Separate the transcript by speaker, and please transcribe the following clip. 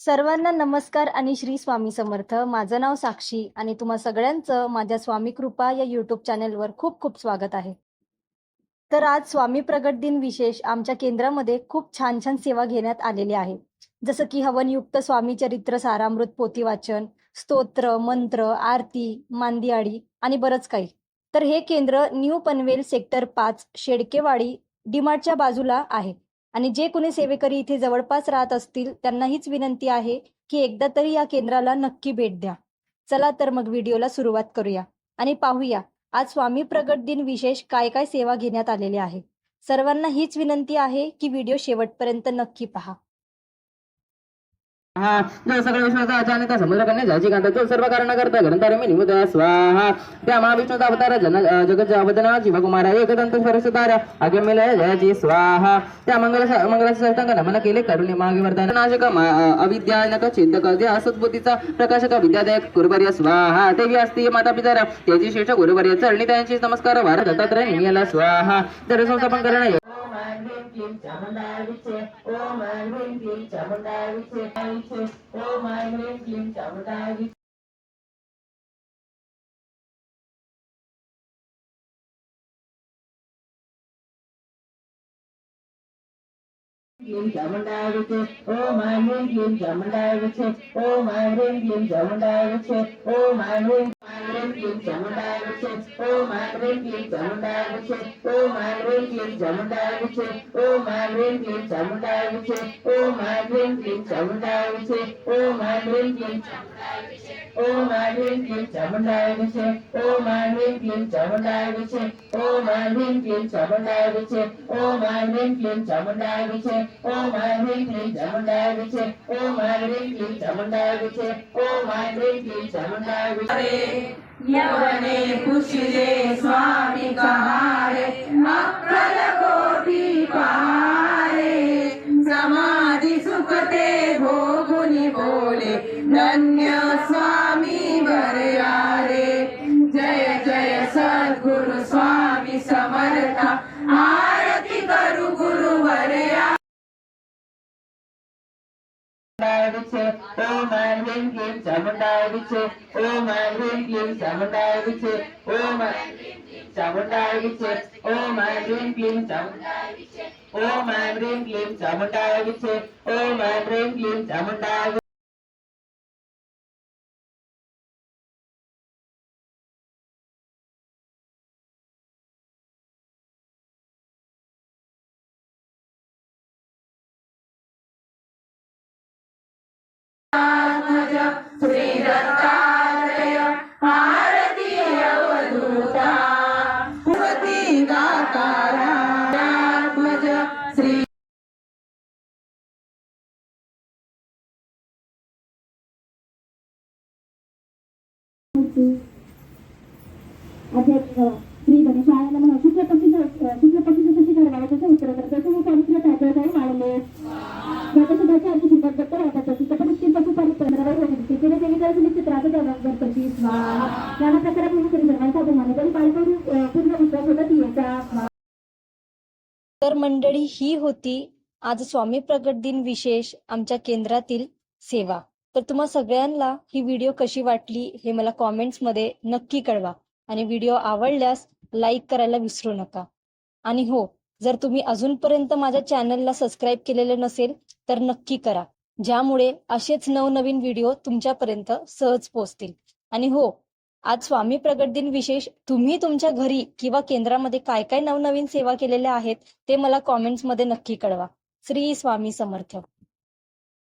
Speaker 1: सर्वांना नमस्कार आणि श्री स्वामी समर्थ. माझं नाव साक्षी आणि तुम्हा सगळ्यांचं माझ्या स्वामी कृपा या यूट्यूब चॅनेलवर खूप खूप स्वागत आहे. तर आज स्वामी प्रगट दिन विशेष आमच्या केंद्रामध्ये खूप छान छान सेवा घेण्यात आलेली आहे. जसं की हवनयुक्त स्वामी चरित्र सारामृत पोथी वाचन स्तोत्र मंत्र आरती मांदियाळी आणि बरंच काही. तर हे केंद्र न्यू पनवेल सेक्टर पाच शेडकेवाडी डिमार्टच्या बाजूला आहे. आणि जे कोणी सेवेकरी इथे जवळपास राहत असतील त्यांना हीच विनंती आहे की एकदा तरी या केंद्राला नक्की भेट द्या. चला तर मग व्हिडिओला सुरुवात करूया आणि पाहूया आज स्वामी प्रगट दिन विशेष काय काय सेवा घेण्यात आलेली आहे सर्वांना हीच विनंती आहे की व्हिडिओ शेवटपर्यंत नक्की पहा.
Speaker 2: हा जो सगळ्या विश्वाचा अचानक समुद्र कन्या कांता तो सर्व कारण करता ग्रंथार मी निमुद स्वाहा. त्या महाविष्णूचा अवतार जन जगत अवतना जीवकुमार एकदंत स्वरसतार आगे मिल जयाची स्वाहा. त्या मंगल मंगलाचे साष्टांग नमन केले करुणे मागे वरदान नाशक अविद्यानक चिंतक त्या असद्बुद्धीचा प्रकाशक विद्यादायक गुरुवर्य स्वाहा. देवी असती माता पिता त्याची श्रेष्ठ गुरुवर्य चरणी त्यांची नमस्कार भारत दत्तात्रय निमियाला स्वाहा. तर संस्थापन करणं winking, Chamundai Vichay, oh my winking, Chamundai Vichay, oh my winking, Chamundai Vichay. ring, Vichay, oh my ring, winking, Jamundai ring. oh my winking, Jamundai Vichay, oh my winking. ಚಾಮುಂಡಾಗಿ ಚಾಮುಂಡಾಗಿ ಓ ಮಾಲ್ವೇಂಗಿ ಚಾಮುಂಡಾಗಿ ಓ ಮಾಲ್ವೇಂಗಿ ಚಾಮುಂಡಾಗಿ ಓ ಮಾಲ್ವೇಂಗಿ ಚಾಮುಂಡಾಗಿ ಓ ಮಾಲ್ವೇಂಗಿ ಚಾಮುಂಡಾಗಿ ಓ ಮಾಲ್ವೇಂಗಿ ಓ ಮಾಲ್ವೇಂಗಿ ಚಾಮುಂಡಾಗಿ ಓ ಮಾಲ್ವೇಂಗಿ ಚಾಮುಂಡಾಗಿ ಓ ಮಾಲ್ವೇಂಗಿ ಚಾಮುಂಡಾಗಿ ಓ ಮಾಲ್ವೇಂಗಿ ಚಾಮುಂಡಾಗಿ ಓ ಮಾಲ್ವೇಂಗಿ ಚಾಮುಂಡಾಗಿ ಓ ಮಾಲ್ವೇಂಗಿ ಚಾಮುಂಡಾಗಿ ಓ ಮಾಲ್ವೇಂಗಿ ಚಾಮುಂಡಾಗಿ विचे ओम ऐं ह्रीं क्लीं ओम ऐं ह्रीं क्लीं चामुण्डाय विचे ओम ऐं ह्रीं क्लीं चामुण्डाय विचे ओम ऐं ह्रीं ஓம் ஐம் ஹ்ரீம் க்ளீம் சமுண்டாய விச்சே ஓம் ஐம் ஹ்ரீம் க்ளீம் சமுண்டாய விச்சே ஓம் சமுண்டாய விச்சே ஓம் ஐம் ஹ்ரீம் க்ளீம் சமுண்டாய விச்சே ஓம் ஐம்
Speaker 3: ஹ்ரீம் க்ளீம் சமுண்டாய விச்சே ஓம் ஐம் ஹ்ரீம் க்ளீம் சமுண்டாய
Speaker 4: अध्यक्ष श्री गणेशाय नमः शुक्लपक्षीचं कशी करावं त्याचं उत्तर तर त्याचं मी पवित्र अर्थ दत्त राहतात पंधरावर होईल तिथे राहतं त्या गणपती नाना प्रकारे पूर्ण करी सर्वांचा अभिमान तरी पालकरी पूर्ण विश्वास होता ती याचा
Speaker 1: तर मंडळी ही होती आज स्वामी प्रगट दिन विशेष आमच्या केंद्रातील सेवा. तर तुम्हा सगळ्यांना ही व्हिडिओ कशी वाटली हे मला कॉमेंट्समध्ये नक्की कळवा. आणि व्हिडिओ आवडल्यास लाईक करायला विसरू नका. आणि हो जर तुम्ही अजूनपर्यंत माझ्या चॅनलला सबस्क्राईब केलेलं नसेल तर नक्की करा. ज्यामुळे असेच नवनवीन व्हिडिओ तुमच्यापर्यंत सहज पोहोचतील. आणि हो आज स्वामी प्रगट दिन विशेष तुम्ही तुमच्या घरी किंवा केंद्रामध्ये काय काय नवनवीन सेवा केलेल्या आहेत ते मला कॉमेंट्समध्ये नक्की कळवा. श्री स्वामी समर्थ.